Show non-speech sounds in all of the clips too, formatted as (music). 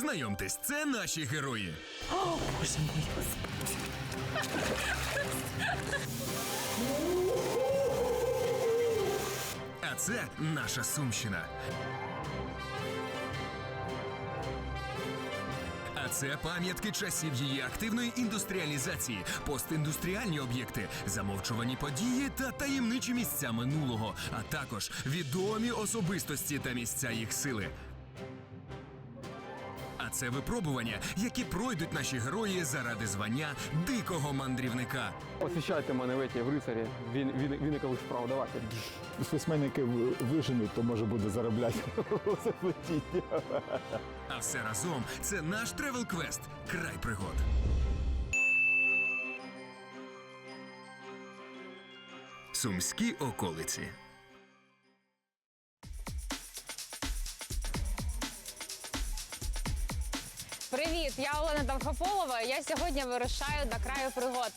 Знайомтесь, це наші герої. О, боже господи. А це наша Сумщина. А це пам'ятки часів її активної індустріалізації, постіндустріальні об'єкти, замовчувані події та таємничі місця минулого, а також відомі особистості та місця їх сили. Це випробування, які пройдуть наші герої заради звання дикого мандрівника. Посвящайте мене в эти, в рицарі. Він, він, віникових справ. Давайте. Письменники в- виженуть, то може буде заробляти (laughs) велосипедіння. А все разом це наш тревел-квест Край пригод. Сумські околиці. Привіт, я Олена Довгополова. Я сьогодні вирушаю до краю пригод.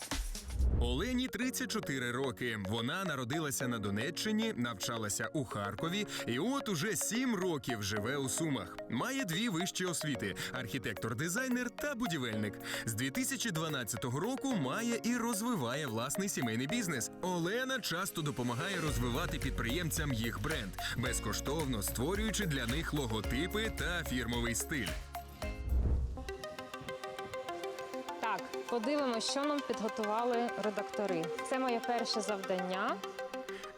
Олені 34 роки. Вона народилася на Донеччині, навчалася у Харкові, і от уже 7 років живе у Сумах. Має дві вищі освіти: архітектор-дизайнер та будівельник. З 2012 року має і розвиває власний сімейний бізнес. Олена часто допомагає розвивати підприємцям їх бренд, безкоштовно створюючи для них логотипи та фірмовий стиль. Подивимося, що нам підготували редактори. Це моє перше завдання.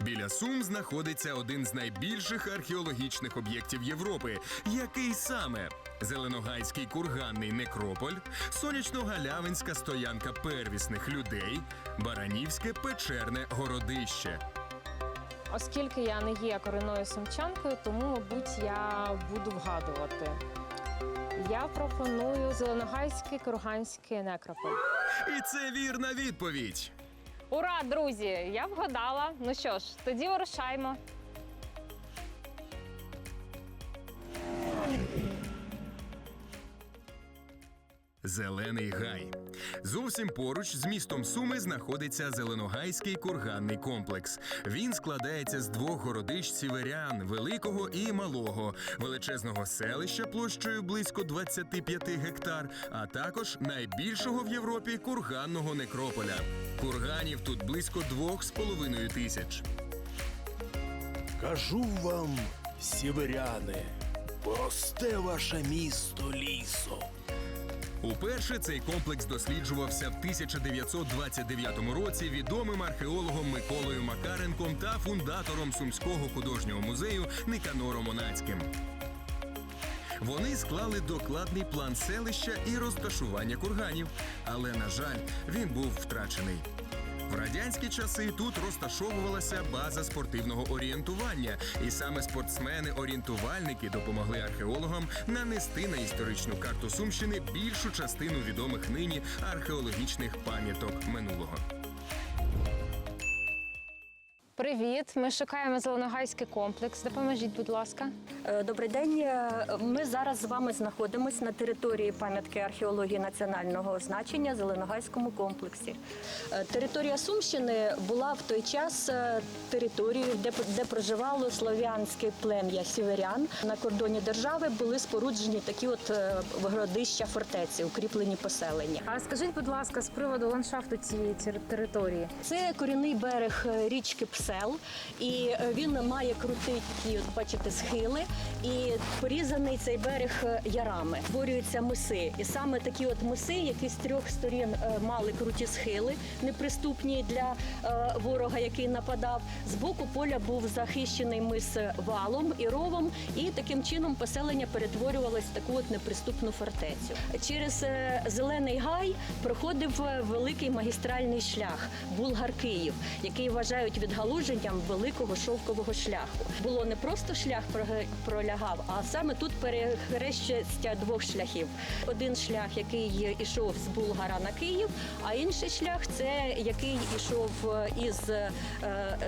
Біля Сум знаходиться один з найбільших археологічних об'єктів Європи. Який саме? Зеленогайський курганний некрополь, сонячно-галявинська стоянка первісних людей, Баранівське печерне городище. Оскільки я не є корінною сумчанкою, тому, мабуть, я буду вгадувати. Я пропоную Зеленогайський Курганський некрополь. І це вірна відповідь. Ура, друзі! Я вгадала. Ну що ж, тоді вирушаємо. Зелений гай. Зовсім поруч з містом Суми знаходиться Зеленогайський курганний комплекс. Він складається з двох городищ сіверян великого і малого, величезного селища площею близько 25 гектар, а також найбільшого в Європі курганного некрополя. Курганів тут близько двох з половиною тисяч. Кажу вам, сіверяни, поросте ваше місто лісом. Уперше цей комплекс досліджувався в 1929 році відомим археологом Миколою Макаренком та фундатором Сумського художнього музею Никанором Онацьким. Вони склали докладний план селища і розташування курганів, але, на жаль, він був втрачений. В радянські часи тут розташовувалася база спортивного орієнтування, і саме спортсмени-орієнтувальники допомогли археологам нанести на історичну карту Сумщини більшу частину відомих нині археологічних пам'яток минулого. Привіт! Ми шукаємо Зеленогайський комплекс. Допоможіть, будь ласка. Е, Добрий день. Е, Ми зараз з вами знаходимося на території пам'ятки археології національного значення Зеленогайському комплексі. Е, Територія Сумщини була в той час територією, де, де проживало слов'янське плем'я сіверян. На кордоні держави були споруджені такі от городища фортеці, укріплені поселення. А скажіть, будь ласка, з приводу ландшафту цієї території. Це корінний берег річки Псел, і е, він має круті, такі, от, бачите, схили, і порізаний цей берег е, ярами. Створюються миси. І саме такі от миси, які з трьох сторін е, мали круті схили, неприступні для ворога, який нападав. З боку поля був захищений мис валом і ровом, і таким чином поселення перетворювалось в таку от неприступну фортецю. Через зелений гай проходив великий магістральний шлях Булгар-Київ, який вважають відгалуженням великого шовкового шляху. Було не просто шлях пролягав, а саме тут перехрещення двох шляхів. Один шлях, який йшов з Булгара на Київ, а інший шлях це який йшов е, із е,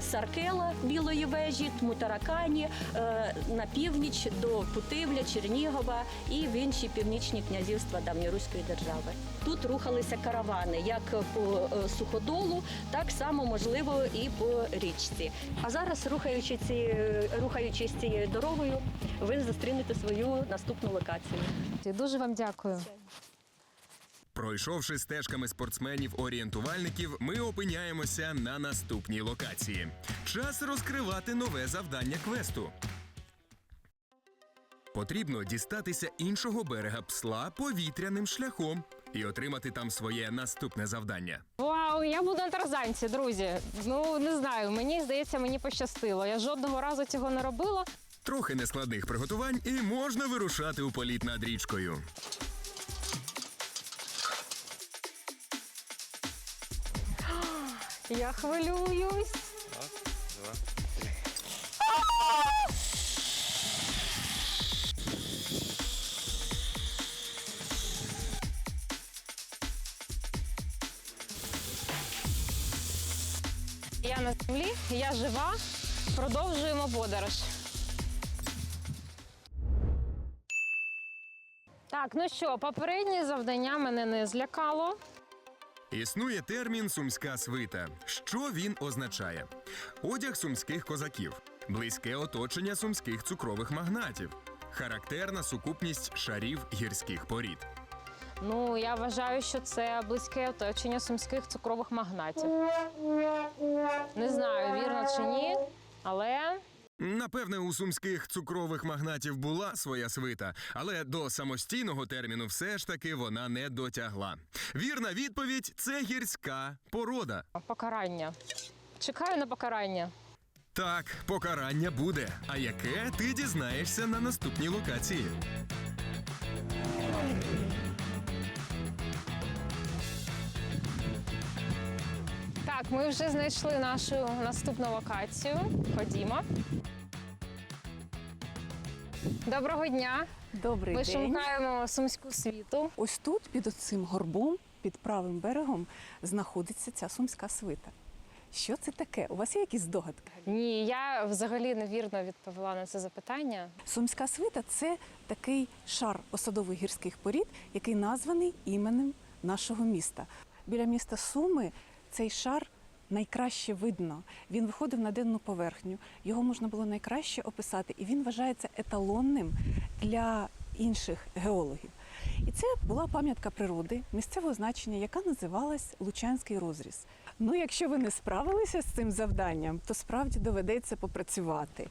Саркела Білої вежі, Тмутаракані е, на північ до Путивля, Чернігова і в інші північні князівства давньоруської держави. Тут рухалися каравани як по суходолу, так само можливо і по річці. Річці. А зараз, рухаючи ці, рухаючись цією дорогою, ви зустрінете свою наступну локацію. Дуже вам дякую. Пройшовши стежками спортсменів-орієнтувальників, ми опиняємося на наступній локації. Час розкривати нове завдання квесту. Потрібно дістатися іншого берега псла повітряним шляхом і отримати там своє наступне завдання. Вау, я буду на тарзанці, друзі. Ну не знаю, мені здається, мені пощастило. Я жодного разу цього не робила. Трохи нескладних приготувань, і можна вирушати у політ над річкою. Я хвилююсь. Я жива. Продовжуємо подорож. Так, ну що, попереднє завдання мене не злякало. Існує термін сумська свита. Що він означає? Одяг сумських козаків, близьке оточення сумських цукрових магнатів, характерна сукупність шарів гірських порід. Ну, я вважаю, що це близьке оточення сумських цукрових магнатів. Не знаю, вірно чи ні, але Напевне, у сумських цукрових магнатів була своя свита, але до самостійного терміну все ж таки вона не дотягла. Вірна відповідь це гірська порода. покарання. Чекаю на покарання. Так, покарання буде. А яке ти дізнаєшся на наступній локації? Так, ми вже знайшли нашу наступну локацію. Ходімо. Доброго дня. Добрий Ми день. шукаємо сумську світу. Ось тут, під оцим горбом, під правим берегом, знаходиться ця сумська свита. Що це таке? У вас є якісь здогадки? Ні, я взагалі невірно відповіла на це запитання. Сумська свита це такий шар осадових гірських порід, який названий іменем нашого міста. Біля міста Суми цей шар найкраще видно. Він виходив на денну поверхню. Його можна було найкраще описати, і він вважається еталонним для інших геологів. І це була пам'ятка природи місцевого значення, яка називалась Лучанський розріз. Ну, якщо ви не справилися з цим завданням, то справді доведеться попрацювати.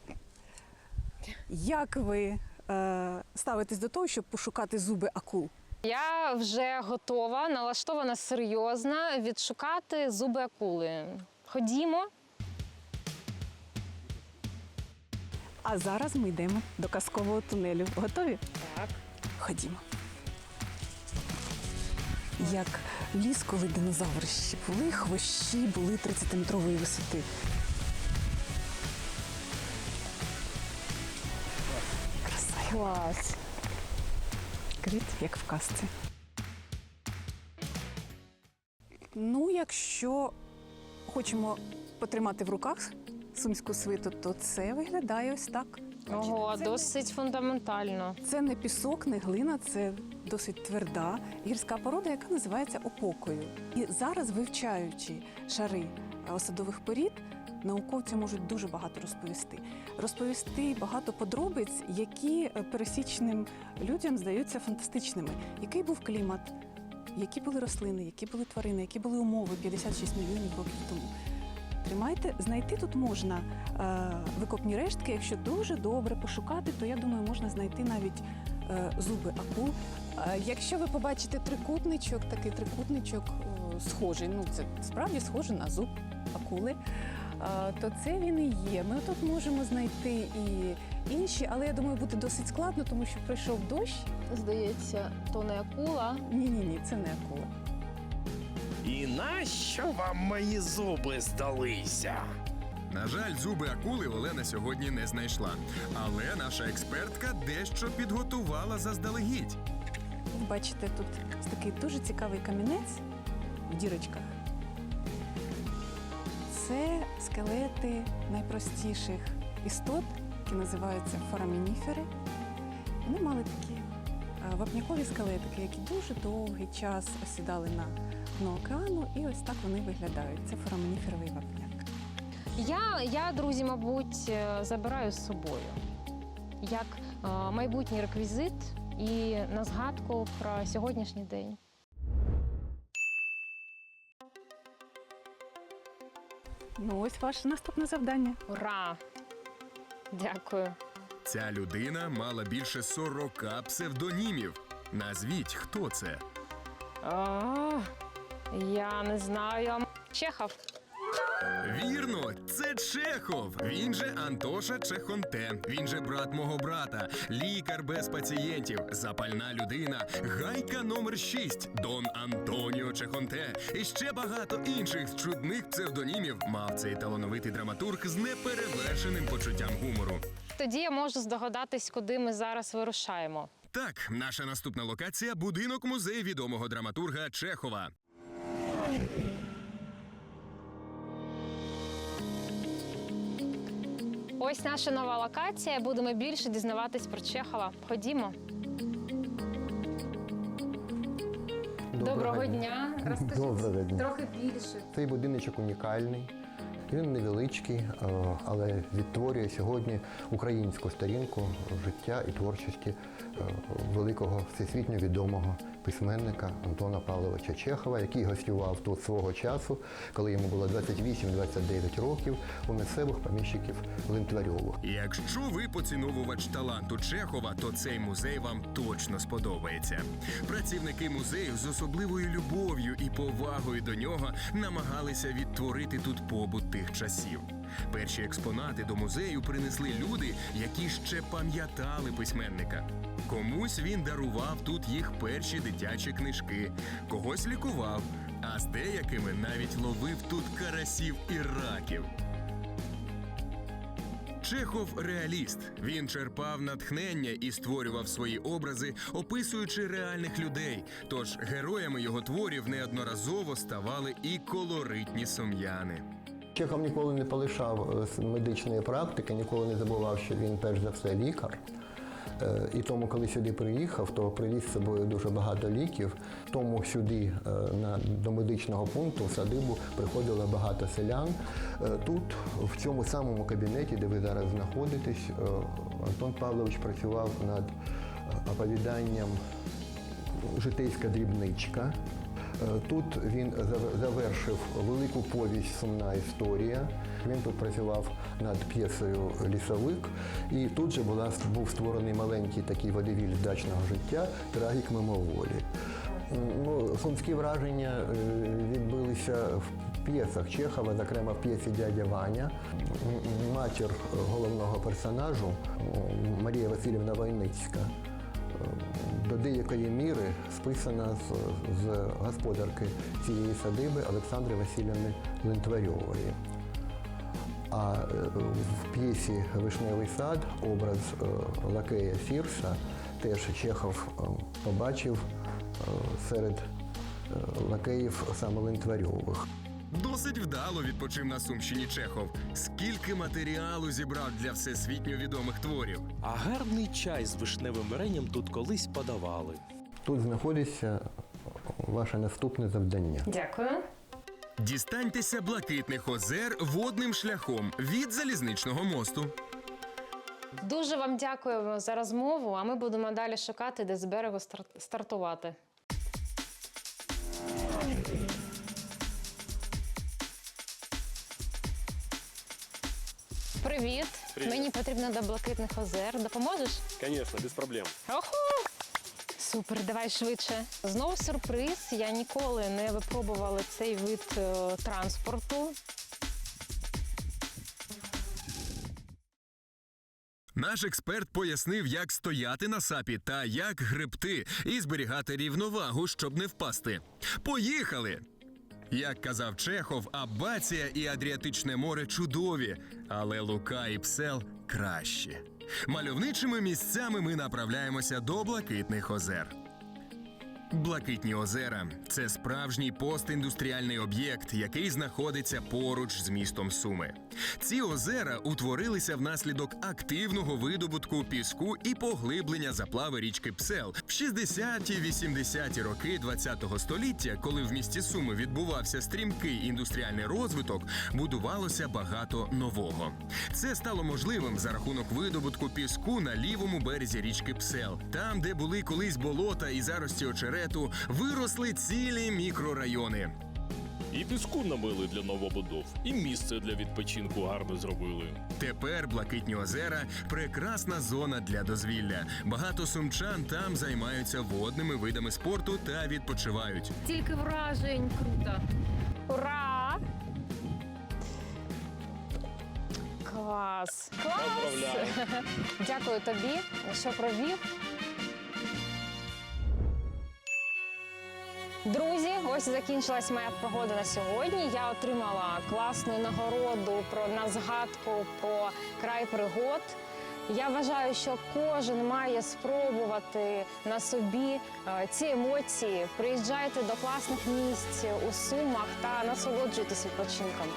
Як ви е, ставитесь до того, щоб пошукати зуби акул? Я вже готова, налаштована серйозно відшукати зуби акули. Ходімо. А зараз ми йдемо до казкового тунелю. Готові? Так. Ходімо. Як ліс, коли динозаври ще були, хвощі були 30-метрової висоти. Краса. Клас. Крит, як в казці. Ну, якщо хочемо потримати в руках сумську свиту, то це виглядає ось так. Ого, Це досить фундаментально. Це не пісок, не глина, це досить тверда гірська порода, яка називається опокою. І зараз, вивчаючи шари осадових порід, науковці можуть дуже багато розповісти. Розповісти багато подробиць, які е, пересічним людям здаються фантастичними. Який був клімат, які були рослини, які були тварини, які були умови 56 мільйонів років тому. Тримайте, знайти тут можна е, викопні рештки. Якщо дуже добре пошукати, то я думаю, можна знайти навіть е, зуби акул. Е, якщо ви побачите трикутничок, такий трикутничок е, схожий, ну це справді схоже на зуб акули. То це він і є. Ми тут можемо знайти і інші, але я думаю, буде досить складно, тому що пройшов дощ. Здається, то не акула. Ні, ні, ні, це не акула. І нащо вам мої зуби здалися? На жаль, зуби акули Олена сьогодні не знайшла. Але наша експертка дещо підготувала заздалегідь. Бачите, тут ось такий дуже цікавий камінець в дірочках. Це скелети найпростіших істот, які називаються форамініфери. Вони мали такі е, вапнякові скелетики, які дуже довгий час осідали на дно океану, і ось так вони виглядають. Це форамініферовий вапняк. Я, я друзі, мабуть, е, забираю з собою як е, майбутній реквізит і на згадку про сьогоднішній день. Ну, ось ваше наступне завдання. Ура! Дякую. Ця людина мала більше 40 псевдонімів. Назвіть, хто це. А, я не знаю. Чехов. Вірно, це Чехов. Він же Антоша Чехонте. Він же брат мого брата, лікар без пацієнтів, запальна людина, гайка номер 6 Дон Антоніо Чехонте. І ще багато інших чудних псевдонімів мав цей талановитий драматург з неперевершеним почуттям гумору. Тоді я можу здогадатись, куди ми зараз вирушаємо. Так, наша наступна локація будинок музей відомого драматурга Чехова. Ось наша нова локація. Будемо більше дізнаватись про Чехова. Ходімо. Доброго, дня. Розкажіть Доброго дня. трохи більше. Цей будиночок унікальний. Він невеличкий, е, але відтворює сьогодні українську сторінку життя і творчості е, великого всесвітньо відомого письменника Антона Павловича Чехова, який гостював тут свого часу, коли йому було 28-29 років у місцевих поміщиків Линтварьових. Якщо ви поціновувач таланту Чехова, то цей музей вам точно сподобається. Працівники музею з особливою любов'ю і повагою до нього намагалися відтворити тут побут тих часів. Перші експонати до музею принесли люди, які ще пам'ятали письменника. Комусь він дарував тут їх перші дитячі книжки, когось лікував, а з деякими навіть ловив тут карасів і раків. Чехов реаліст. Він черпав натхнення і створював свої образи, описуючи реальних людей. Тож героями його творів неодноразово ставали і колоритні сум'яни. Чехов ніколи не полишав е, медичної практики, ніколи не забував, що він перш за все лікар. Е, І тому, коли сюди приїхав, то привіз з собою дуже багато ліків. Тому сюди, е, на, до медичного пункту, в садибу, приходило багато селян. Тут, в цьому самому кабінеті, де ви зараз знаходитесь, Антон Павлович працював над оповіданням житейська дрібничка. Е, Тут він завершив велику повість Сумна історія. Він тут працював над п'єсою Лісовик, і тут же була, був створений маленький такий водевіль дачного життя Трагік мимоволі. Ну, сумські враження е, відбилися в п'єсах Чехова, зокрема в п'єсі Дядя Ваня. Матір головного персонажу Марія Васильівна Войницька до деякої міри списана з, з господарки цієї садиби Олександри Васильівни Лентварьової. А е, в п'єсі Вишневий сад образ е, лакея Фірса теж Чехов е, побачив серед лакеїв саме Лентварьових. Досить вдало відпочив на Сумщині Чехов. Скільки матеріалу зібрав для всесвітньо відомих творів. А гарний чай з вишневим варенням тут колись подавали. Тут знаходиться ваше наступне завдання. Дякую. Дістаньтеся блакитних озер водним шляхом від залізничного мосту. Дуже вам дякую за розмову. А ми будемо далі шукати, де з берегу стар- стартувати. Привіт. Привіт. Мені потрібно до блакитних озер. Допоможеш? Конечно, без проблем. Оху! Супер, давай швидше. Знову сюрприз. Я ніколи не випробувала цей вид е, транспорту. Наш експерт пояснив, як стояти на сапі та як гребти і зберігати рівновагу, щоб не впасти. Поїхали! Як казав Чехов, Абація і Адріатичне море чудові, але Лука і Псел краще. Мальовничими місцями ми направляємося до блакитних озер. Блакитні озера це справжній постіндустріальний об'єкт, який знаходиться поруч з містом Суми. Ці озера утворилися внаслідок активного видобутку піску і поглиблення заплави річки Псел в 60-80-ті роки ХХ століття, коли в місті Суми відбувався стрімкий індустріальний розвиток, будувалося багато нового. Це стало можливим за рахунок видобутку піску на лівому березі річки Псел, там, де були колись болота і зарості очерету, виросли цілі мікрорайони. І піску намили для новобудов, і місце для відпочинку гарно зробили. Тепер блакитні озера прекрасна зона для дозвілля. Багато сумчан там займаються водними видами спорту та відпочивають. Тільки вражень, круто. Ура! Клас! Клас! Поздравляю. Дякую тобі, що провів. Друзі, ось закінчилась моя погода на сьогодні. Я отримала класну нагороду про на згадку про край пригод. Я вважаю, що кожен має спробувати на собі е, ці емоції. Приїжджайте до класних місць у Сумах та насолоджуйтесь відпочинком.